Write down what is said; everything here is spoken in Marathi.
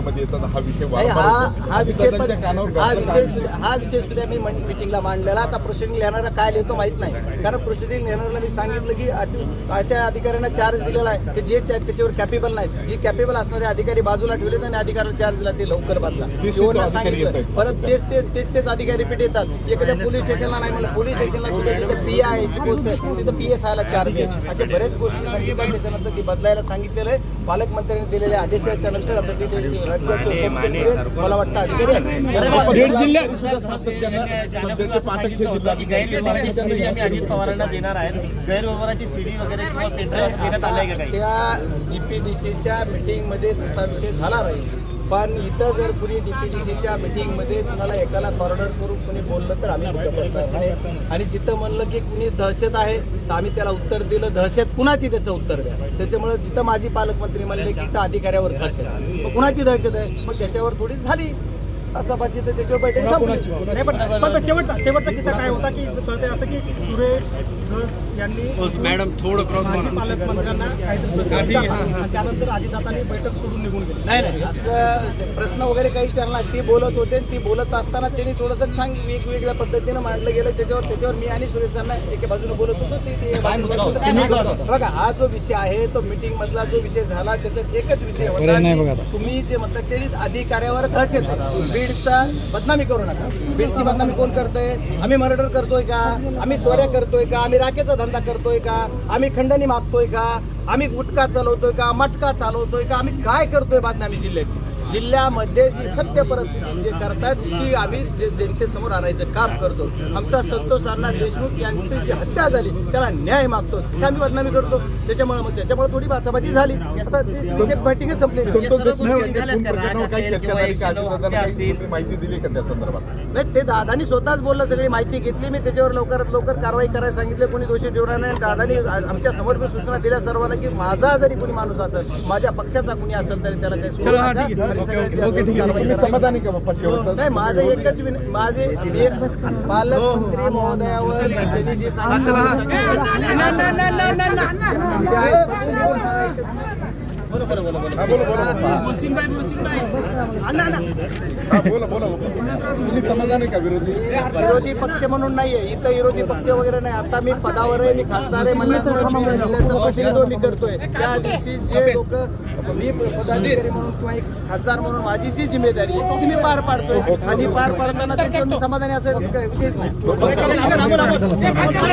जिल्ह्यामध्ये येतात हा विषय हा विषय हा विषय हा विषय सुद्धा मी मिटिंगला मांडलेला. आता प्रोसिडिंग लिहिणारा काय लिहितो माहीत नाही. कारण प्रोसिडिंग लिहिणाऱ्याला मी सांगितलं की अशा अधिकाऱ्यांना चार्ज दिलेला आहे की जे च्या- त्याच्यावर कॅपेबल नाहीत. जी कॅपेबल असणारे अधिकारी बाजूला ठेवले आणि अधिकाऱ्याला चार्ज दिला ते लवकर बदला. सांगितलं. परत तेच तेच तेच तेच अधिकारी रिपीट येतात. एखाद्या पोलीस स्टेशनला नाही म्हणलं पोलीस स्टेशनला सुद्धा जिथं पी आय ची पोस्ट आहे. तिथं पी एस आयला चार्ज आहे. अशा बऱ्याच गोष्टी सांगितल्या. त्याच्यानंतर ती बदलायला सांगितलेलं आहे. पालकमंत्र्यांनी दिलेल्या आदेशाच्या नंतर राज्याचे मला वाटतं अधिकारी हे अजित पवारांना देणार आहेत. गैरव्यवहाराची सीडी वगैरे किंवा पेनड्राईव्ह देण्यात आलंय का काही? त्या डीपीडीसीच्या मीटिंगमध्ये तसा विषय झाला नाही. पण इथं जर कुणी डीपीडीसीच्या मीटिंगमध्ये कुणाला एकाला कॉर्डर करून कुणी बोललं तर आम्ही आणि जिथं म्हणलं की कुणी दहशत आहे तर आम्ही त्याला उत्तर दिलं. दहशत कुणाची त्याचं उत्तर द्या? त्याच्यामुळे जिथं माझी पालकमंत्री म्हणले की इथं अधिकाऱ्यावर दहशत मग कुणाची दहशत आहे? मग त्याच्यावर थोडी झाली. चपाची तर त्याच्यावर बैठक संपली. नाही पण पण शेवटचा शेवटचा किस्सा काय होता की कळतंय असं की सुरेश धस यांनी मॅडम थोडं क्रॉस पालकमंत्र्यांना काहीतरी त्यानंतर अजितदादांनी बैठक सोडून निघून गेले. नाही नाही. असं प्रश्न वगैरे काही विचारला ती बोलत होते ती बोलत असताना त्यांनी थोडंसं सांग वेगवेगळ्या पद्धतीनं मांडलं गेलं. त्याच्यावर त्याच्यावर मी आणि सुरेशांना एका बाजूने बोलत होतो. ते- बघा हा जो विषय आहे तो मीटिंग मधला जो विषय झाला त्याच्यात एकच विषय होता तुम्ही जे म्हणता ते अधिकाऱ्यावर दहशत आहे. बीडचा बदनामी करू नका. बीडची बदनामी कोण करतोय? आम्ही मर्डर करतोय का? आम्ही चोऱ्या करतोय का? आम्ही राखेचा धंदा करतोय का? आम्ही खंडणी मागतोय का? आम्ही गुटखा चालवतोय का? मटका चालवतोय का? आम्ही काय करतोय बदनामी जिल्ह्याची? जिल्ह्यामध्ये जी सत्य परिस्थिती जे करतायत ती आम्ही जे जनतेसमोर आणायचं काम करतो. आमचा संतोष अण्णा देशमुख यांची जी हत्या झाली त्याला न्याय मागतो. ते आम्ही बदनामी करतो. त्याच्यामुळे मग त्याच्यामुळे थोडी बाचाबाची झाली. आता बैठकच संपली माहिती दिली का त्या संदर्भात? नाही ते दादानी स्वतःच बोललं सगळी माहिती घेतली. मी त्याच्यावर लवकरात लवकर कारवाई करायला सांगितले. कोणी दोषी ठेवणार नाही. आणि दादानी आमच्यासमोर मी सूचना दिल्या सर्वांना की माझा जरी कोणी माणूस असेल माझ्या पक्षाचा कोणी असेल तरी त्याला काही समाधानी का बाप्पा शेवटचा नाही माझं एकच विन- माझे एक पालकमंत्री महोदयावर त्यांनी जे बोला बोला बोला बोला हा बोला हा. तुम्ही समाधानी का विरोधी? विरोधी पक्ष म्हणून नाहीये. इथं विरोधी पक्ष वगैरे नाही. आता मी पदावर आहे मी खासदार आहे. म्हणल्यानंतर मी जिल्ह्याचं प्रतिनिधित्व मी करतोय. त्या दिवशी जे लोक मी पदाधिकारी म्हणून किंवा एक खासदार म्हणून माझी जी जिम्मेदारी आहे ती मी पार पाडतोय. आणि पार पाडताना त्याच्यावर मी समाधानी असेल विषय